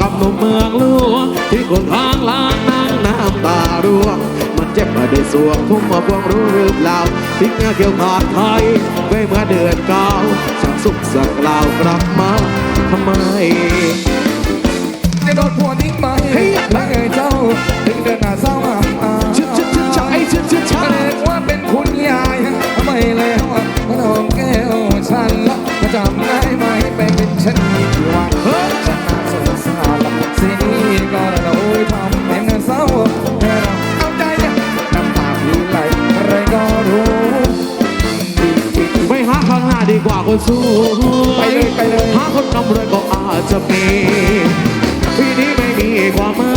กับหนุ่มเมืองหลวงที่คนทางล้างนั่งน้ำตาร่วง มันเจ็บมาได้สวงทุ่มมาพวงรู้หรือเปล่าทิ้งเงาเกี่ยวขาดไทยไว้เมื่อเดือนเก้าสักสุขสักล่าวกลับมาทำไมจะโดนผัวทิ้งไปเฮ้แล้วเอ่ยเจ้าถึงเดินหน้าเศร้า ดีกว่าคนสู้ ไปเลยไปเลยหาคนนำรวยก็อาจจะมีพี่นี้ไม่มีความหมา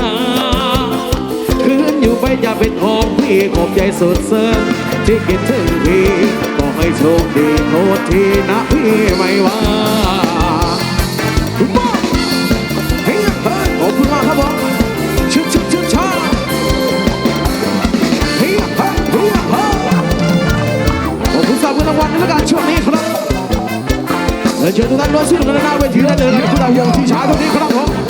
ยคืนอยู่ไปจะเป็นของพี่ขอบใจสุดเสริมที่คิดถึงพี่ก็ให้โชคดีโทษทีนะพี่ไม่ว่า ล้วเชิญทุกท่านร่มหน้าเวทีได้เลยนเรียบทุกท่านวงที่ช้าตรงนี้ครับผม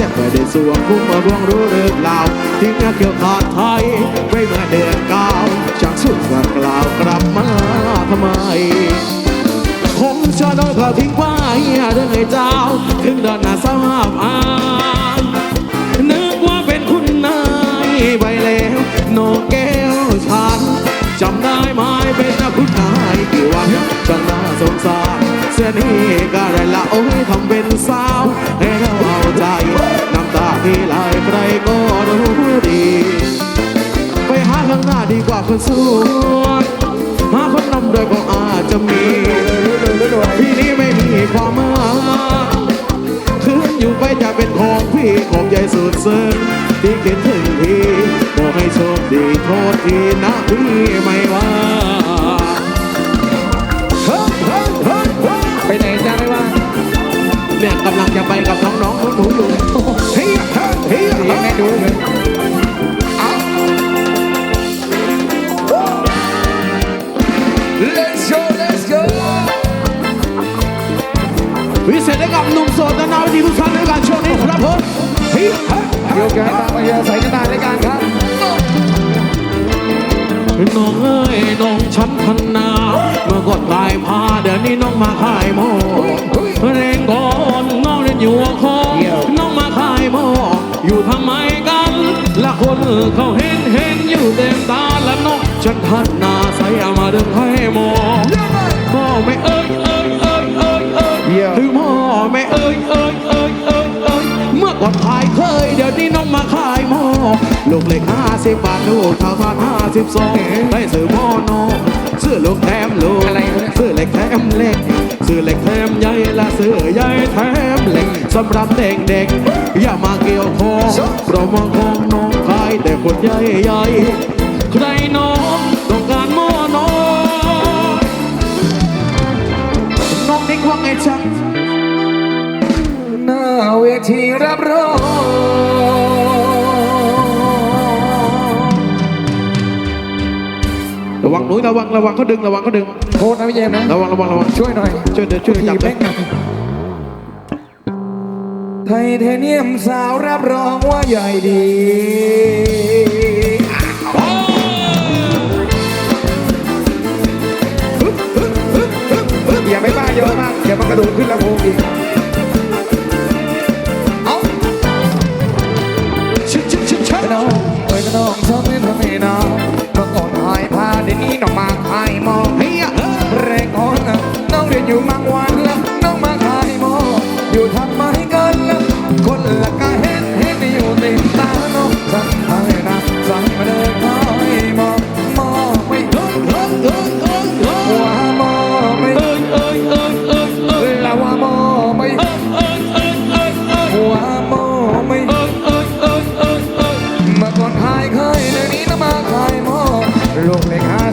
จังเสียไปได้สวงคุ้มมาร่วงรู้หรือเปล่าทิ้งาเกี่ยวขาดไทยไว้เมื่อเดือนเก้าช่างสุดว่ากล่าวกลับมาทำไมคงจะโดนเขาทิ้งไว้เรื่องไอ้เจ้า ถึงดอนหน้าสภาพอาย คนสวยหาคนนำรวยก็อาจจะมีพี่นี้ไม่มีความหมายคืนอยู่ไปจะเป็นของพี่ของใหญ่สุดซึ้งที่คิดถึงพี่ขอให้โชคดีโทษทีนะพี่ไม่ว่า วิเศษให้กับหนุ่มโสดและนาวดีทุกท่านในการช่วงนี้ครับผมฮ้ยเฮ้ยโยกย้ายตามมาเยอะใส่กันตายรายการครับน้องเอ้ยน้องฉันพันนาเมื่อก่อนขายผ้าเดี๋ยวนี้น้องมาขายโมเร่งก่อนน้องเล่นอยู่หัวคอน้องมาขายโมอยู่ทำไมกัน ละคนเขาเห็นเห็นอยู่เต็มตาและน้องฉันพันนาใส่เอามาดึงให้โมพ่อไม่เอ้ย ถึงพ่อไม่เอ้ยเอ้ยเอ้ยเอ้ยเอ้ยเมื่อก่อนขายเคย เดี๋ยวนี้น้องมาขายหม้อลูกเล็กห้าสิบบาทลูกเท่าทานห้าสิบสองได้ซื้อหม้อน้องซื้อลูกแถมลูกอะไรวะเนี่ยซื้อเล็กแถมเล็กซื้อเล็กแถมใหญ่และซื้อใหญ่แถมเล็กสำหรับเด็กเด็กๆอย่ามาเกี่ยวคอโปรโมทของน้องขายแต่คนใหญ่ใหญ่ ทีรับรองระวังหนุ้ยระวังระวังเขาดึงระวังเขาดึง โทษนะพี่เจมส์นะ ระวังระวังระวังช่วยหน่อยช่วยเดี๋ยวช่วยจับแม่งหน่อยไทเทเนียมสาวรับรองว่าใหญ่ดีอย่าไปบ้าเยอะมากเดี๋ยวมันกระโดดขึ้นแล้วโผล่อีก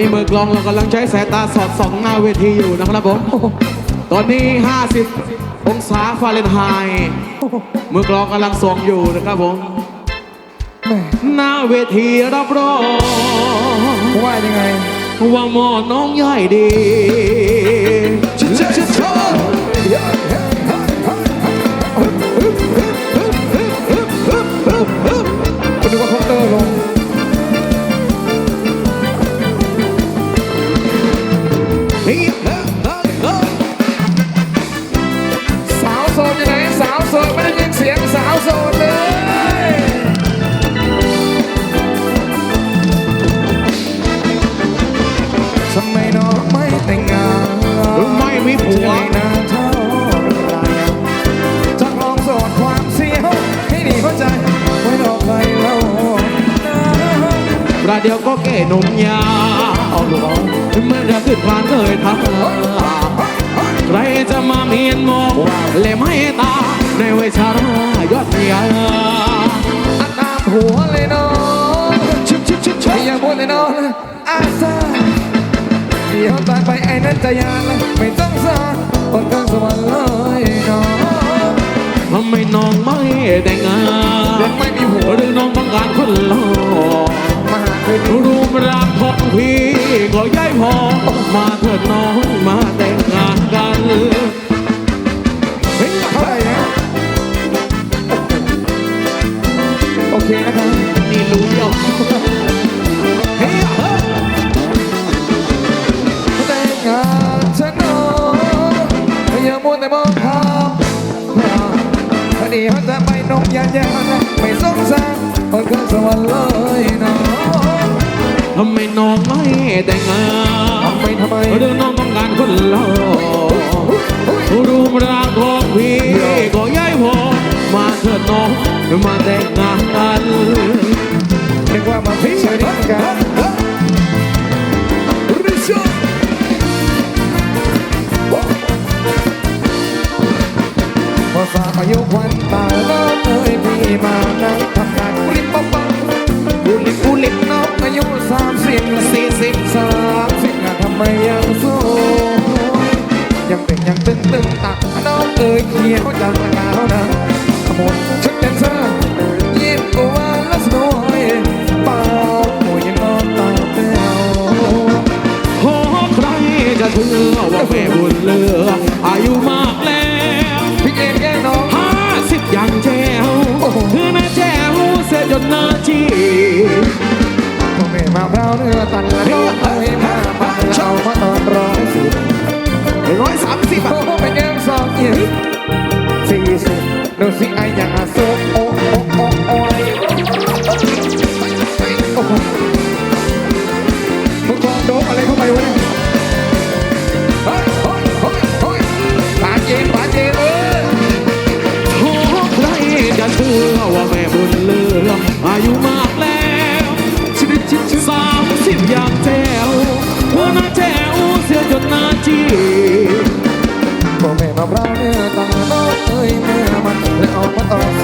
นนี้มือกลองเรากำลังใช้สายตาสอดส่องหน้าเวทีอยู่นะครับผม ตอนนี้ 50 องศาฟาเรนไฮต์มือกลองกำลังส่องอยู่นะครับผมแม่หน้าเวทีรับรองว่ายังไง ว่าหมอน้องใหญ่ดี ประเดี๋ยวก็แก่นมยาเอาลูกเอาเมื่อจะขึ้นผ่านเลยทักใครจะมาเมียนมองและไม่ตา ในเวชารายอดยาอัดตามหัวเลยน้องชุบชุบชุบชุบอย่าพูดเลยน้องอาซาเดี๋ยวตายไปไอ้นั่นจะยานไม่ต้องสารคนข้างสวรรค์เลยน้องทำไมน้องไม่แต่งงานยังไม่มีหัวหรือน้องต้องการคนหล่อมาหาคืนนี้ รูปร่างของพี่ก็ย้ายพอมาเถิดน้องมาแต่งงานกันเฮ้ยเท่าไหร่นะโอเคนะครับนี่รู้ยอมเฮ้ยเฮ้ยแต่งงานฉันน้องอย่ามัวแต่มองภาพพอดีเขาจะไปนงยานยานไม่สงสารคนข้างสวรรค์เลยน้อง ทำไมน้องไม่แต่งงานทำไมทำไมหรือน้องต้องการคนหล่อรูปร่างของพี่ก็ย้ายพอมาเถิดน้องมาแต่งงานกันนึกว่ามาพิชริงกันริชพอสามอายุควันตา มาพร้าวเนื้อตันและน้องเอ้ยมาปันเรามาตอนร้อยสิบร้อยสามสิบโอ้อะโหเป็นแก้มสองยี่สี่สิบดูสิไอ้ยัง แม่มาบราเนื้อต่างน้องเอ้ยเมื่อมันเลยเอามันออก